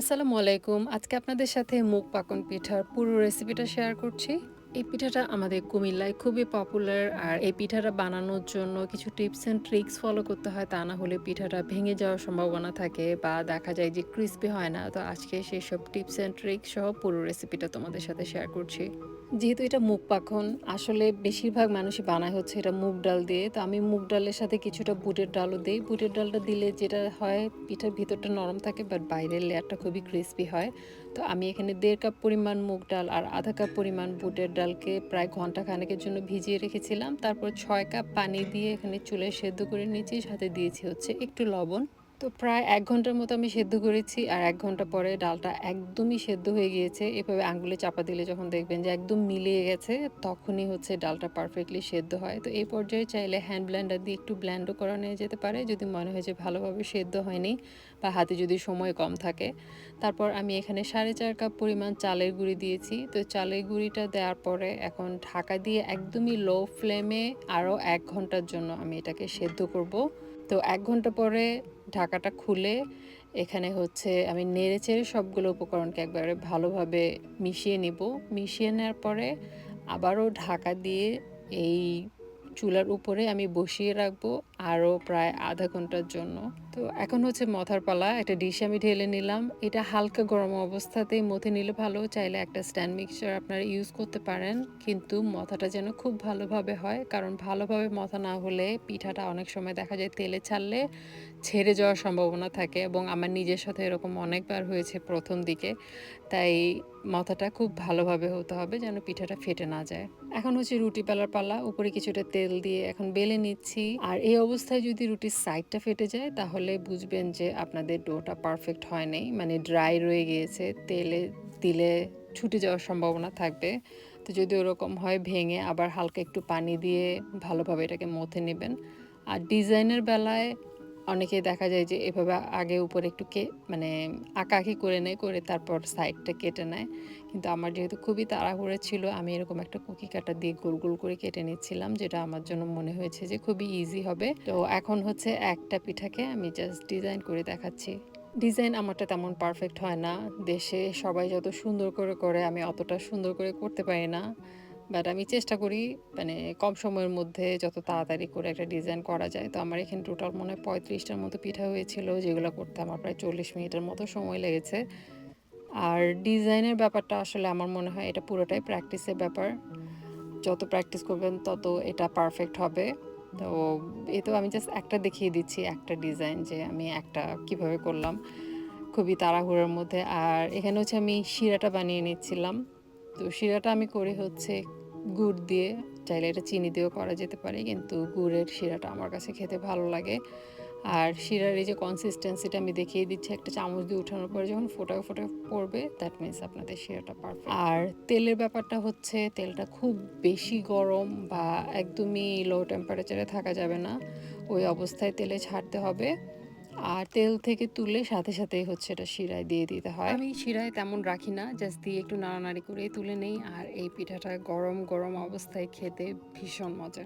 আসসালামু আলাইকুম। আজকে আপনাদের সাথে মুখ পাকন পিঠার পুরো রেসিপিটা শেয়ার করছি। এই পিঠাটা আমাদের কুমিল্লায় খুবই পপুলার আর এই পিঠাটা বানানোর জন্য কিছু টিপস অ্যান্ড ট্রিক্স ফলো করতে হয়, তা না হলে পিঠাটা ভেঙে যাওয়ার সম্ভাবনা থাকে বা দেখা যায় যে ক্রিস্পি হয় না। তো আজকে সেই সব টিপস অ্যান্ড ট্রিক্স সহ পুরো রেসিপিটা তোমাদের সাথে শেয়ার করছি। যেহেতু এটা মুগ পাখন, আসলে বেশিরভাগ মানুষই বানায় হচ্ছে এটা মুগ ডাল দিয়ে। তো আমি মুগ ডালের সাথে কিছুটা বুটের ডালও দিই। বুটের ডালটা দিলে যেটা হয়, পিঠার ভিতরটা নরম থাকে বাট বাইরের লেয়ারটা খুবই ক্রিস্পি হয়। তো আমি এখানে দেড় কাপ পরিমাণ মুগ ডাল আর আধা কাপ পরিমাণ বুটের ডালকে প্রায় ঘণ্টা খানেকের জন্য ভিজিয়ে রেখেছিলাম। তারপর ছয় কাপ পানি দিয়ে এখানে চুলে সেদ্ধ করে নিয়েছি, সাথে দিয়েছি হচ্ছে একটু লবণ। তো প্রায় এক ঘণ্টার মতো আমি সেদ্ধ করেছি আর এক ঘণ্টা পরে ডালটা একদমই সেদ্ধ হয়ে গিয়েছে। এভাবে আঙ্গুলে চাপা দিলে যখন দেখবেন যে একদম মিলিয়ে গেছে, তখনই হচ্ছে ডালটা পারফেক্টলি সেদ্ধ হয়। তো এই পর্যায়ে চাইলে হ্যান্ড ব্ল্যান্ডার দিয়ে একটু ব্ল্যান্ডও করা নিয়ে যেতে পারে, যদি মনে হয় যে ভালোভাবে সেদ্ধ হয়নি বা হাতে যদি সময় কম থাকে। তারপর আমি এখানে সাড়ে চার কাপ পরিমাণ চালের গুঁড়ি দিয়েছি। তো চালের গুঁড়িটা দেওয়ার পরে এখন ঢাকা দিয়ে একদমই লো ফ্লেমে আরও এক ঘণ্টার জন্য আমি এটাকে সেদ্ধ করব। তো এক ঘণ্টা পরে ঢাকাটা খুলে এখানে হচ্ছে আমি নেড়ে চেড়ে সবগুলো উপকরণকে একবারে ভালোভাবে মিশিয়ে নেব। মিশিয়ে নেওয়ার পরে আবারও ঢাকা দিয়ে এই চুলার উপরে আমি বসিয়ে রাখব। আরও প্রায় আধা ঘণ্টার জন্য। তো এখন হচ্ছে মথার পালা, একটা ডিশ আমি ঢেলে নিলাম। এটা হালকা গরম অবস্থাতেই মথে নিলে ভালো, চাইলে একটা স্ট্যান্ড মিক্সচার আপনারা ইউজ করতে পারেন। কিন্তু মথাটা যেন খুব ভালোভাবে হয়, কারণ ভালোভাবে মথা না হলে পিঠাটা অনেক সময় দেখা যায় তেলে ছাড়লে ছেড়ে যাওয়ার সম্ভাবনা থাকে এবং আমার নিজের সাথে এরকম অনেকবার হয়েছে প্রথম দিকে। তাই মাথাটা খুব ভালোভাবে হতে হবে যেন পিঠাটা ফেটে না যায়। এখন হচ্ছে রুটি বেলার পালা, উপরে কিছুটা তেল দিয়ে এখন বেলে নিচ্ছি। আর এই অবস্থায় যদি রুটির সাইডটা ফেটে যায়, তাহলে বুঝবেন যে আপনাদের ডোটা পারফেক্ট হয় নাই। মানে ড্রাই রয়ে গিয়েছে, তেলে দিলে ছুটে যাওয়ার সম্ভাবনা থাকবে। তো যদি ওরকম হয়, ভেঙে আবার হালকা একটু পানি দিয়ে ভালোভাবে এটাকে মথে নেবেন। আর ডিজাইনের বেলায় অনেকেই দেখা যায় যে এভাবে আগে উপরে একটু কে মানে আঁকাআঁকি করে নেয়, করে তারপর সাইডটা কেটে নেয়। কিন্তু আমার যেহেতু খুবই তাড়াহুড়ো ছিল, আমি এরকম একটা কুকি কাটা দিয়ে গোল গোল করে কেটে নিচ্ছিলাম, যেটা আমার জন্য মনে হয়েছে যে খুবই ইজি হবে। তো এখন হচ্ছে একটা পিঠাকে আমি জাস্ট ডিজাইন করে দেখাচ্ছি। ডিজাইন আমারটা তেমন পারফেক্ট হয় না। দেশে সবাই যত সুন্দর করে করে, আমি অতটা সুন্দর করে করতে পারি না। বাট আমি চেষ্টা করি মানে কম সময়ের মধ্যে যত তাড়াতাড়ি করে একটা ডিজাইন করা যায়। তো আমার এখানে টোটাল মনে হয় পঁয়ত্রিশটার মতো পিঠা হয়েছিল, যেগুলো করতে আমার প্রায় চল্লিশ মিনিটের মতো সময় লেগেছে। আর ডিজাইনের ব্যাপারটা আসলে আমার মনে হয় এটা পুরোটাই প্র্যাকটিসের ব্যাপার। যত প্র্যাকটিস করবেন, তত এটা পারফেক্ট হবে। তো এ তো আমি জাস্ট একটা দেখিয়ে দিচ্ছি, একটা ডিজাইন যে আমি একটা কীভাবে করলাম। খুবই তাড়াহুড়োর মধ্যে। আর এখানে হচ্ছে আমি শিরাটা বানিয়ে নিচ্ছিলাম। তো শিরাটা আমি করি হচ্ছে গুড় দিয়ে, চাইলে এটা চিনি দিয়েও করা যেতে পারে, কিন্তু গুড়ের শিরাটা আমার কাছে খেতে ভালো লাগে। আর শিরার এই যে কনসিস্টেন্সিটা আমি দেখিয়ে দিচ্ছি, একটা চামচ দিয়ে উঠানোর পরে যখন ফোটা ফোটা পড়বে দ্যাট মিনস আপনাদের শিরাটা পারফেক্ট আর তেলের ব্যাপারটা হচ্ছে, তেলটা খুব বেশি গরম বা একদমই লো টেম্পারেচারে থাকা যাবে না। ওই অবস্থায় তেলে ছাড়তে হবে। আর তেল থেকে তুলে সাথে সাথে হচ্ছে এটা শিরায় দিয়ে দিতে হয়। আমি শিরায় তেমন রাখি না জাস্ট দিয়ে একটু নাড়ানাড়ি করে তুলে নেই। আর এই পিঠাটা গরম গরম অবস্থায় খেতে ভীষণ মজা